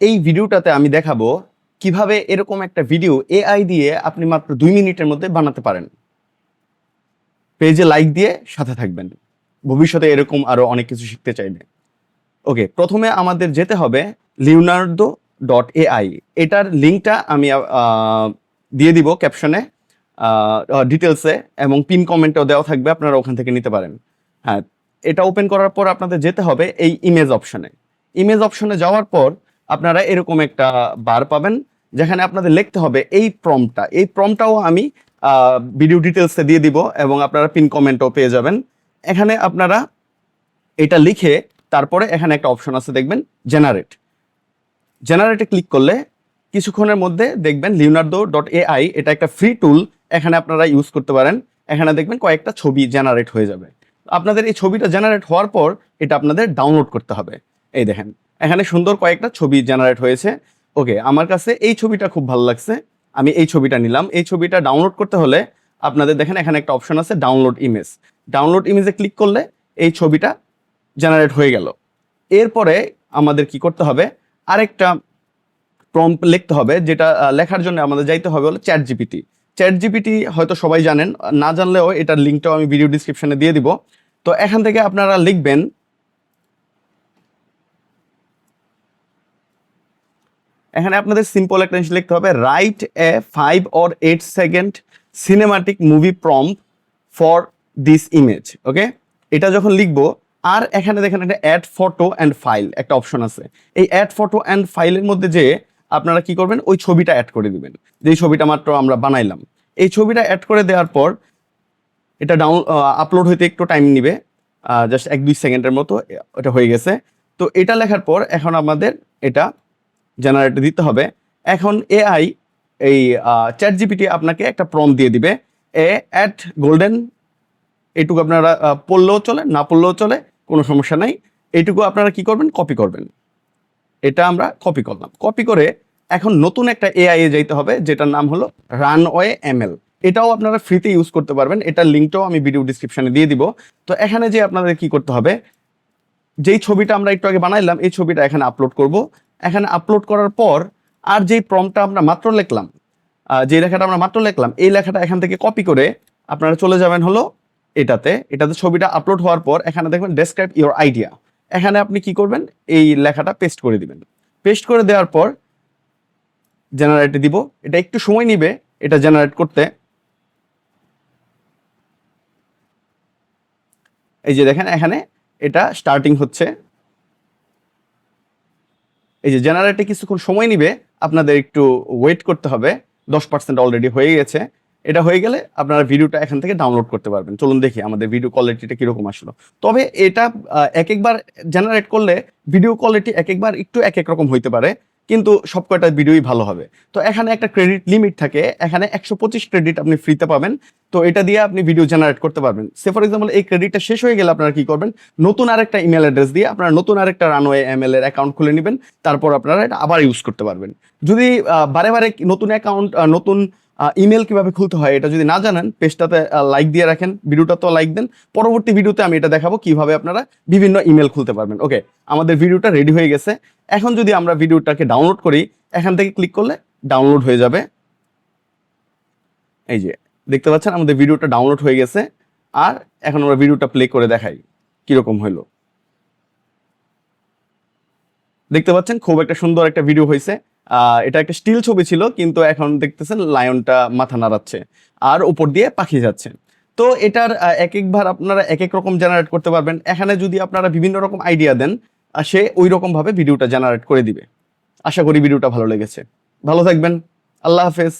এই ভিডিওটাতে আমি দেখাবো কীভাবে এরকম একটা ভিডিও এআই দিয়ে আপনি মাত্র দুই মিনিটের মধ্যে বানাতে পারেন। পেজে লাইক দিয়ে সাথে থাকবেন। ভবিষ্যতে এরকম আরও অনেক কিছু শিখতে চাইবে ওকে, প্রথমে আমাদের যেতে হবে লিওনার্দো ডট এআই এটার লিঙ্কটা আমি দিয়ে দিব ক্যাপশনে ডিটেলসে এবং পিন কমেন্টও দেওয়া থাকবে, আপনারা ওখান থেকে নিতে পারেন। হ্যাঁ এটা ওপেন করার পর আপনাদের যেতে হবে এই ইমেজ অপশনে ইমেজ অপশনে যাওয়ার পর আপনারা এরকম একটা বার পাবেন, যেখানে আপনাদের লিখতে হবে এই প্রমটা এই প্রমটাও আমি ভিডিও ডিটেলসে দিয়ে দিব এবং আপনারা পিন কমেন্টও পেয়ে যাবেন। এখানে আপনারা এটা লিখে তারপরে এখানে একটা অপশন আছে দেখবেন জেনারেট জেনারেটে ক্লিক করলে কিছুক্ষণের মধ্যে দেখবেন লিওনার্দো ডট এআই এটা একটা ফ্রি টুল এখানে আপনারা ইউজ করতে পারেন। এখানে দেখবেন কয়েকটা ছবি জেনারেট হয়ে যাবে। আপনাদের এই ছবিটা জেনারেট হওয়ার পর এটা আপনাদের ডাউনলোড করতে হবে। এই দেখেন। এখানে সুন্দর কয়েকটা ছবি জেনারেট হয়েছে। ওকে আমার কাছে এই ছবিটা খুব ভালো লাগছে। আমি এই ছবিটা নিলাম। এই ছবিটা ডাউনলোড করতে হলে আপনাদের দেখেন এখানে একটা অপশন আছে ডাউনলোড ইমেজ ডাউনলোড ইমেজে ক্লিক করলে এই ছবিটা জেনারেট হয়ে গেল। এরপরে আমাদের কি করতে হবে? আরেকটা প্রম্পট লিখতে হবে, যেটা লেখার জন্য আমাদের যাইতে হবে হলো চ্যাট জিপিটি চ্যাট জিপিটি হয়তো সবাই জানেন, না জানলেও এটার লিঙ্কটাও আমি ভিডিও ডিসক্রিপশনে দিয়ে দিব। তো এখান থেকে আপনারা লিখবেন এখানে আপনাদের সিম্পল একটা জিনিস লিখতে হবে right a five or eight second cinematic movie prompt for this image okay এটা যখন লিখব, আর এখানে দেখেন একটা অ্যাড ফটো অ্যান্ড ফাইল একটা অপশন আছে। এই অ্যাড ফটো অ্যান্ড ফাইলের মধ্যে যে আপনারা কি করবেন, ওই ছবিটা অ্যাড করে দিবেন। যেই ছবিটা মাত্র আমরা বানাইলাম। এই ছবিটা অ্যাড করে দেওয়ার পর, এটা ডাউন আপলোড হইতে একটু টাইম নিবে জাস্ট এক দুই সেকেন্ডের মতো, এটা হয়ে গেছে। তো এটা লেখার পর এখন আমাদের এটা জেনারেট দিতে হবে। এখন এআই এই চ্যাট জিপিটি আপনাকে একটা প্রম দিয়ে দিবে। এ অ্যাট গোল্ডেন এইটুকু আপনারা পড়লেও চলে, না পড়লেও চলে, কোনো সমস্যা নাই। এইটুকু আপনারা কি করবেন? কপি করবেন। এটা আমরা কপি করলাম। কপি করে এখন নতুন একটা এআই এ যাইতে হবে, যেটার নাম হলো রানওয়ে এমএল এটাও আপনারা ফ্রিতে ইউজ করতে পারবেন। এটার লিঙ্কটাও আমি ভিডিও ডিসক্রিপশনে দিয়ে দিব। তো এখানে যে আপনাদের কি করতে হবে, যেই ছবিটা আমরা একটু আগে বানাইলাম, এই ছবিটা এখানে আপলোড করব। এখানে আপলোড করার পর আর যেই প্রমটা আমরা মাত্র লিখলাম যে লেখাটা আমরা মাত্র লিখলাম, এই লেখাটা এখান থেকে কপি করে আপনারা চলে যাবেন হলো এটাতে। এটাতে ছবিটা আপলোড হওয়ার পর এখানে দেখবেন ডেসক্রাইব ইওর আইডিয়া এখানে আপনি কি করবেন? এই লেখাটা পেস্ট করে দিবেন। পেস্ট করে দেওয়ার পর জেনারেটে দিব। এটা একটু সময় নিবে এটা জেনারেট করতে। এই যে দেখেন এখানে এটা স্টার্টিং হচ্ছে। এই যে জেনারেটে কিছুক্ষণ সময় নিবে, আপনাদের একটু ওয়েট করতে হবে, দশ পার্সেন্ট অলরেডি হয়ে গেছে। এটা হয়ে গেলে আপনারা ভিডিওটা এখান থেকে ডাউনলোড করতে পারবেন। চলুন দেখি আমাদের ভিডিও কোয়ালিটিটা কীরকম আসলো। তবে এটা এক একবার জেনারেট করলে ভিডিও কোয়ালিটি এক একবার একটু এক এক রকম হইতে পারে। কিন্তু সব কয়টা ভিডিওই ভালো হবে। তো এখানে একটা ক্রেডিট লিমিট থাকে, এখানে একশো পঁচিশ ক্রেডিট আপনি ফ্রিতে পাবেন। তো এটা দিয়ে আপনি ভিডিও জেনারেট করতে পারবেন। সে ফর এক্সাম্পল এই ক্রেডিটটা শেষ হয়ে গেলে আপনারা কি করবেন? নতুন আরেকটা ইমেল অ্যাড্রেস দিয়ে আপনারা নতুন আরেকটা রানওয়ে এমএল এর অ্যাকাউন্ট খুলে নেবেন। তারপর আপনারা এটা আবার ইউজ করতে পারবেন। যদি বারে বারে নতুন অ্যাকাউন্ট নতুন ইমেল কীভাবে খুলতে হয় এটা যদি না জানেন, পেজটাতে লাইক দিয়ে রাখেন ভিডিওটা তো লাইক দেন। পরবর্তী ভিডিওতে আমি এটা দেখাবো কীভাবে আপনারা বিভিন্ন ইমেল খুলতে পারবেন। ওকে আমাদের ভিডিওটা রেডি হয়ে গেছে। এখন যদি আমরা ভিডিওটাকে ডাউনলোড করি, এখান থেকে ক্লিক করলে ডাউনলোড হয়ে যাবে। এই যে, দেখতে পাচ্ছেন আমাদের ভিডিওটা ডাউনলোড হয়ে গেছে। আর এখন আমরা ভিডিওটা প্লে করে দেখাই কীরকম হলো। দেখতে পাচ্ছেন খুব একটা সুন্দর একটা ভিডিও হয়েছে। এটা একটা স্টিল ছবি ছিল, কিন্তু এখন দেখতেছেন লায়নটা মাথা নাড়াচ্ছে আর উপর দিয়ে পাখি যাচ্ছে। তো এটার এক একবার আপনারা এক এক রকম জেনারেট করতে পারবেন। এখানে যদি আপনারা বিভিন্ন রকম আইডিয়া দেন সে ওই রকম ভাবে ভিডিওটা জেনারেট করে দিবে। আশা করি ভিডিওটা ভালো লেগেছে। ভালো থাকবেন। আল্লাহ হাফেজ।